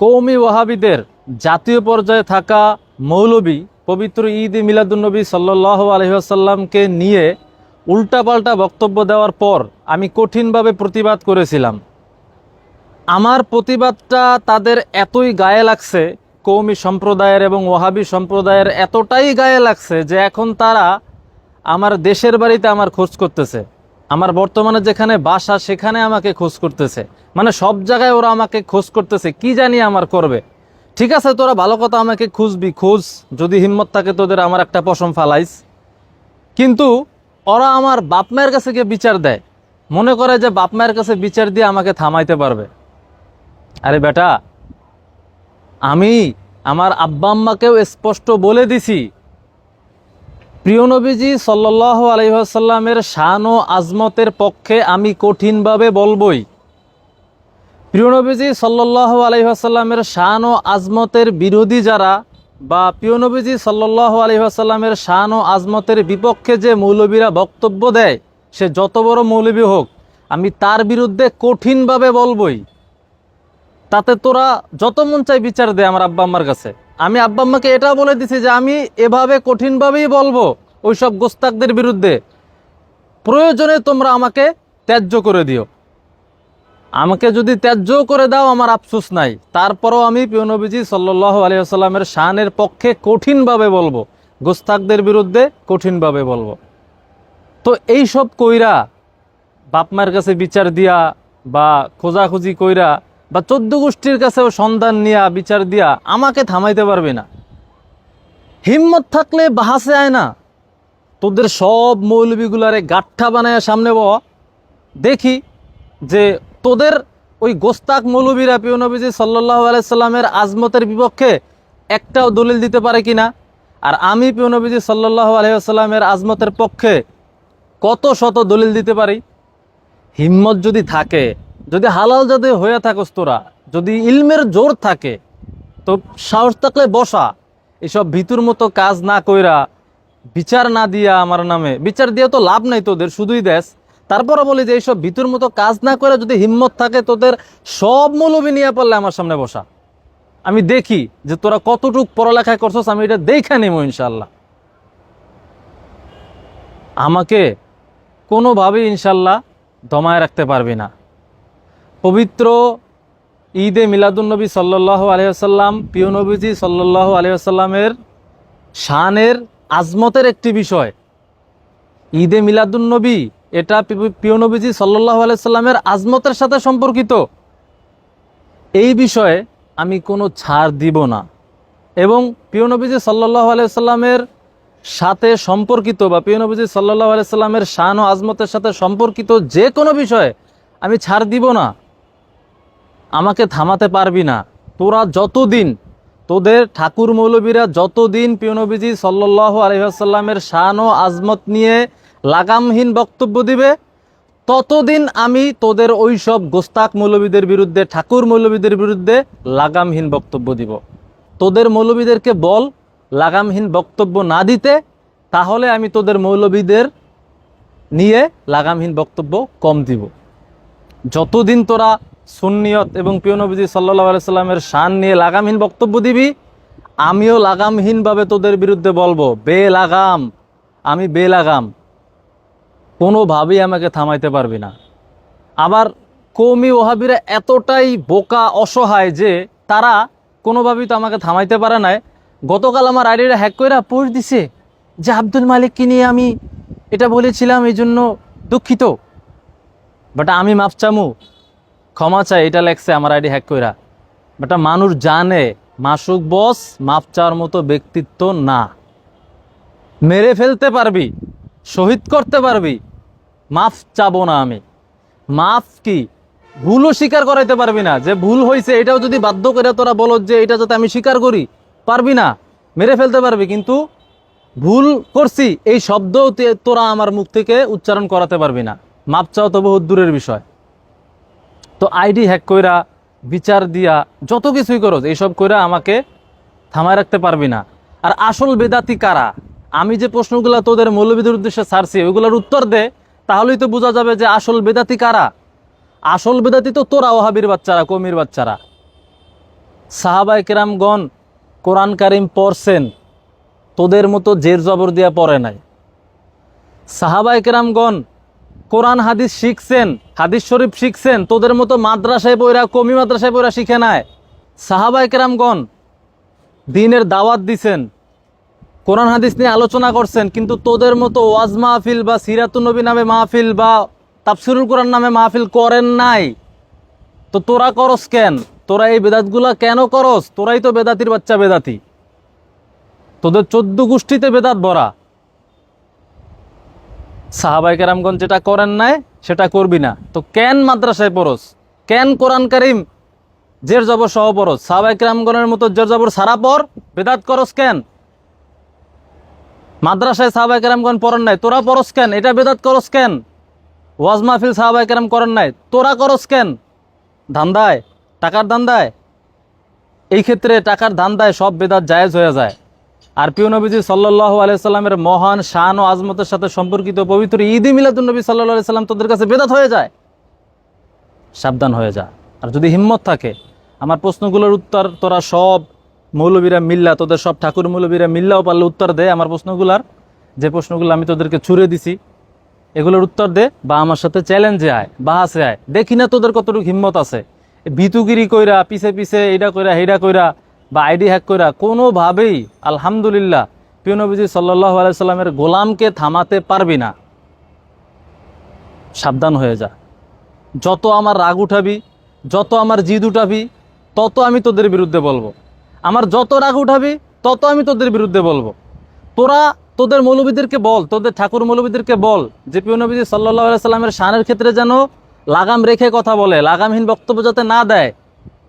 কৌমি ওয়াহাবিদের জাতীয় পর্যায়ে থাকা মৌলবী পবিত্র ঈদ মিলাদুন্নবী সাল্লাহ আলহিহাসাল্লামকে নিয়ে উল্টাপাল্টা বক্তব্য দেওয়ার পর আমি কঠিনভাবে প্রতিবাদ করেছিলাম। আমার প্রতিবাদটা তাদের এতই গায়ে লাগছে কৌমি সম্প্রদায়ের এবং ওহাবি সম্প্রদায়ের এতটাই গায়ে লাগছে যে এখন তারা আমার দেশের বাড়িতে আমার খোঁজ করতেছে। আমার বর্তমানে যেখানে বাসা, সেখানে আমাকে খোঁজ করতেছে। মানে সব জায়গায় ওরা আমাকে খোঁজ করতেছে, কি জানি আমার করবে। ঠিক আছে, তোরা ভালো কথা আমাকে খুঁজবি, খোঁজ। যদি হিম্মত থাকে তোদের আমার একটা পশম ফালাইস। কিন্তু ওরা আমার বাপ মায়ের কাছে গিয়ে বিচার দেয়। মনে করে যে বাপ মায়ের কাছে বিচার দিয়ে আমাকে থামাইতে পারবে। আরে বেটা, আমি আমার আব্বা আম্মাকেও স্পষ্ট বলে দিছি প্রিয় নবীজি সাল্লাহ আলহিহাসাল্লামের শান ও আজমতের পক্ষে আমি কঠিনভাবে বলবই। প্রিয় নবীজি সাল্লাহ আলহিহাসাল্লামের শান ও আজমতের বিরোধী যারা বা প্রিয় নবীজি সাল্লাহ আলহিহাসাল্লামের শান ও আজমতের বিপক্ষে যে মৌলবীরা বক্তব্য দেয়, সে যত বড় মৌলবী হোক, আমি তার বিরুদ্ধে কঠিনভাবে বলবই। তাতে তোরা যত মন চাই বিচার দে আমার আব্বা আম্মার কাছে। আমি আব্বা আম্মাকে এটা বলে দিছি যে আমি এভাবে কঠিনভাবেই বলব ওই সব গোস্তাকদের বিরুদ্ধে। প্রয়োজনে তোমরা আমাকে ত্যায্য করে দিও। আমাকে যদি ত্যায্য করে দাও আমার আফসোস নাই। তারপরও আমি পিয়নবীজি সাল্লাহ আলিয়াস্লামের শানের পক্ষে কঠিনভাবে বলব। গোস্তাকদের বিরুদ্ধে কঠিনভাবে বলব। তো এই সব কইরা বাপ মায়ের কাছে বিচার দিয়া বা খোঁজাখুঁজি কইরা বা চোদ্দ গোষ্ঠীর কাছেও সন্ধান নিয়া, বিচার দিয়া আমাকে থামাইতে পারবে না। হিম্মত থাকলে বাহাসে আয় না। তোদের সব মৌলবীগুলারে গাঠা বানায় সামনে বহ। দেখি যে তোদের ওই গোস্তাক মৌলবীরা পিওনবীজি সাল্লাহ আলাইসাল্লামের আজমতের বিপক্ষে একটাও দলিল দিতে পারে কিনা? আর আমি পিওনবীজি সাল্লাহ আলহিহাস্লামের আজমতের পক্ষে কত শত দলিল দিতে পারি? হিম্মত যদি থাকে যদি হালাল যদি হয়ে থাকস তোরা, যদি ইলমের জোর থাকে, তো সাহস থাকলে বসা। এসব ভিতুর মতো কাজ না কইরা বিচার না দিয়া আমার নামে। বিচার দিয়ে তো লাভ নাই তোদের, শুধুই দেশ। তারপরে বলি যে এইসব ভিতুর মতো কাজ না করে যদি হিম্মত থাকে, তোদের সব মৌলবী নিয়ে পড়লে আমার সামনে বসা। আমি দেখি যে তোরা কতটুক পড়ালেখা করছস, আমি এটা দেখে নেব ইনশাল্লাহ আমাকে কোনোভাবেই ইনশাল্লাহ দমায় রাখতে পারবি না। পবিত্র ঈদে মিলাদুলনবী সাল্লাহ আলহাম প্রিয় নবীজি সাল্লাহ আলহামের শানের আজমতের একটি বিষয়। ঈদে মিলাদুলনবী এটা প্রিয় নবীজি সাল্লাহ আলাইসাল্লামের আজমতের সাথে সম্পর্কিত। এই বিষয়ে আমি কোনো ছাড় দিব না। এবং প্রিয় নবীজি সাল্লাহ আলাইসাল্লামের সাথে সম্পর্কিত বা প্রিয় নবীজি সাল্লাহ আলাইসাল্লামের শান ও আজমতের সাথে সম্পর্কিত যে কোনো বিষয়ে আমি ছাড় দিব না। আমাকে থামাতে পারবি না। তোরা যতদিন, তোদের ঠাকুর মৌলবীরা যতদিন পিয়নবীজি সাল্লাহ আলহিহাসাল্লামের শান ও আজমত নিয়ে লাগামহীন বক্তব্য দিবে, ততদিন আমি তোদের ওই সব গোস্তাক মৌলবীদের বিরুদ্ধে ঠাকুর মৌলবীদের বিরুদ্ধে লাগামহীন বক্তব্য দিব। তোদের মৌলবীদেরকে বল, লাগামহীন বক্তব্য না দিতে, তাহলে আমি তোদের মৌলবীদের নিয়ে লাগামহীন বক্তব্য কম দিব। যতদিন তোরা সুন্নিয়ত এবং পিয়নবীজি সাল্লাহ আলাইসাল্লামের শান নিয়ে লাগামহীন বক্তব্য দিবি? আমিও লাগামহীনভাবে তোদের বিরুদ্ধে বলব বে লাগাম আমি বে লাগাম কোনোভাবেই আমাকে থামাইতে পারবি না। আবার কৌমি ওহাবিরা এতটাই বোকা, অসহায় যে তারা কোনোভাবেই তো আমাকে থামাইতে পারে নাই। গতকাল আমার আইডিটা হ্যাক করে পোস্ট দিছে যে আব্দুল মালিককে নিয়ে আমি এটা বলেছিলাম, এই জন্য দুঃখিত। বাট আমি মাপ চামু। ক্ষমা চাই, এটা লেখছে আমার আইডি হ্যাক কইরা। বাট, মানুষ জানে, মাসুক বস, মাপ চাওয়ার মতো ব্যক্তিত্ব না। মেরে ফেলতে পারবি, শহীদ করতে পারবি, মাফ চাবো না আমি। মাফ কি? ভুলও স্বীকার করাইতে পারবি না। যে ভুল হয়েছে এটাও যদি বাধ্য করে তোরা বলো যে এটা যাতে আমি স্বীকার করি, পারবি না, মেরে ফেলতে পারবি। কিন্তু ভুল করছি, এই শব্দও তে- তোরা আমার মুখ থেকে উচ্চারণ করাতে পারবি না। মাপ চাও তো বহুত দূরের বিষয়। তো আইডি হ্যাক কইরা বিচার দিয়া যত কিছুই করো এইসব কইরা আমাকে থামায় রাখতে পারবি না। আর আসল বেদাতি কারা? আমি যে প্রশ্নগুলো তোদের মৌলবিদের উদ্দেশ্যে ছাড়ছি, ওইগুলোর উত্তর দে, তাহলেই তো বোঝা যাবে যে আসল বেদাতি কারা। আসল বেদাতি তো তোরা, ওহাবির বাচ্চারা কমির বাচ্চারা। সাহাবাই কেরামগণ কোরআন কারিম পড়ছেন, তোদের মতো জের জবর দিয়া পড়ে নাই। সাহাবাই কেরামগণ কোরআন হাদিস শিখছেন, হাদিস শরীফ শিখছেন, তোদের মতো মাদ্রাসায় বইরা, কমি মাদ্রাসায় বইরা শিখে নাই সাহাবাই কেরামগণ দিনের দাওয়াত দিছেন, কোরআন হাদিস নিয়ে আলোচনা করছেন, কিন্তু তোদের মতো ওয়াজ মাহফিল বা সিরাতুন্নবী নামে মাহফিল বা তাফসিরুল কোরআন নামে মাহফিল করেন নাই। তো তোরা করস কেন? তোরা এই বেদাতগুলা কেন করস? তোরাই তো বেদাতির বাচ্চা বেদাতি। তোদের চোদ্দ গোষ্ঠীতে বেদাত ভরা। সাহাবাই কেরামগঞ্জ যেটা করেন নাই, সেটা করবি না। তো কেন মাদ্রাসায় পড়স? কেন কোরআন কারিম? জের জবর সহ পড়স। সাহাবাই কেরামগণের মতো জের জবর সারা পর বেদাত করস কেন? মাদ্রাসায় সাহাবাই কেরামগণ পড়েন নাই, তোরা পড়স কেন? এটা বেদাত করস কেন? ওয়াজ মাহফিল সাহাবাই কেরাম করেন নাই, তোরা করস কেন? ধান্দায়? টাকার ধান্দায়? এই ক্ষেত্রে টাকার ধান্দায় সব বেদাত জায়েজ হয়ে যায়। আর প্রিয় নবীজি সাল্লাহ আলাইসাল্লামের মহান শান ও আজমতের সাথে সম্পর্কিত পবিত্র ঈদে মিলাদুলনবী সাল্লাহ সাল্লাম তোদের কাছে বেদাত হয়ে যায়। সাবধান হয়ে যা। আর যদি হিম্মত থাকে, আমার প্রশ্নগুলোর উত্তর তোরা সব মৌলবীরা মিল্লা, তোদের সব ঠাকুর মৌলবীরা মিল্লাও পারলে উত্তর দে। আমার প্রশ্নগুলার যে প্রশ্নগুলো আমি তোদেরকে ছুড়ে দিছি, এগুলোর উত্তর দে। বা আমার সাথে চ্যালেঞ্জে আয় বাহাসে আয়। দেখি না তোদের কতটুকু হিম্মত আছে। ভিতুগিরি কইরা, পিছে পিছে এইটা কইরা হেইটা কইরা বা আইডি হ্যাক করা কোনোভাবেই, আলহামদুলিল্লাহ, প্রিয় নবীজি সাল্লাহ আলাইসাল্লামের গোলামকে থামাতে পারবি না। সাবধান হয়ে যা। যত আমার রাগ উঠাবি, যত আমার জিদ উঠাবি, তত আমি তোদের বিরুদ্ধে বলব। আমার যত রাগ উঠাবি, তত আমি তোদের বিরুদ্ধে বলব। তোরা তোদের মৌলবীদেরকে বল, তোদের ঠাকুর মৌলবীদেরকে বল যে প্রিয় নবীজি সাল্লাহ সাল্লামের শানের ক্ষেত্রে যেন লাগাম রেখে কথা বলে, লাগামহীন বক্তব্য যাতে না দেয়।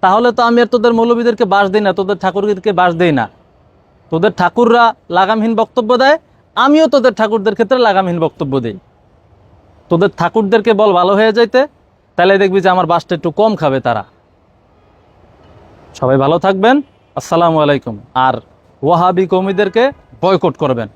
তাহলে তো আমি আর তোদের মৌলবীদেরকে বাস দিই না, তোদের ঠাকুরদেরকে বাস দেই না। তোদের ঠাকুররা লাগামহীন বক্তব্য দেয়, আমিও তোদের ঠাকুরদের ক্ষেত্রে লাগামহীন বক্তব্য দিই। তোদের ঠাকুরদেরকে বল ভালো হয়ে যাইতে, তাহলে দেখবি যে আমার বাসটা একটু কম খাবে তারা। সবাই ভালো থাকবেন, আসসালামু আলাইকুম। আর ওয়াহাবি কৌমিদেরকে বয়কট করবেন।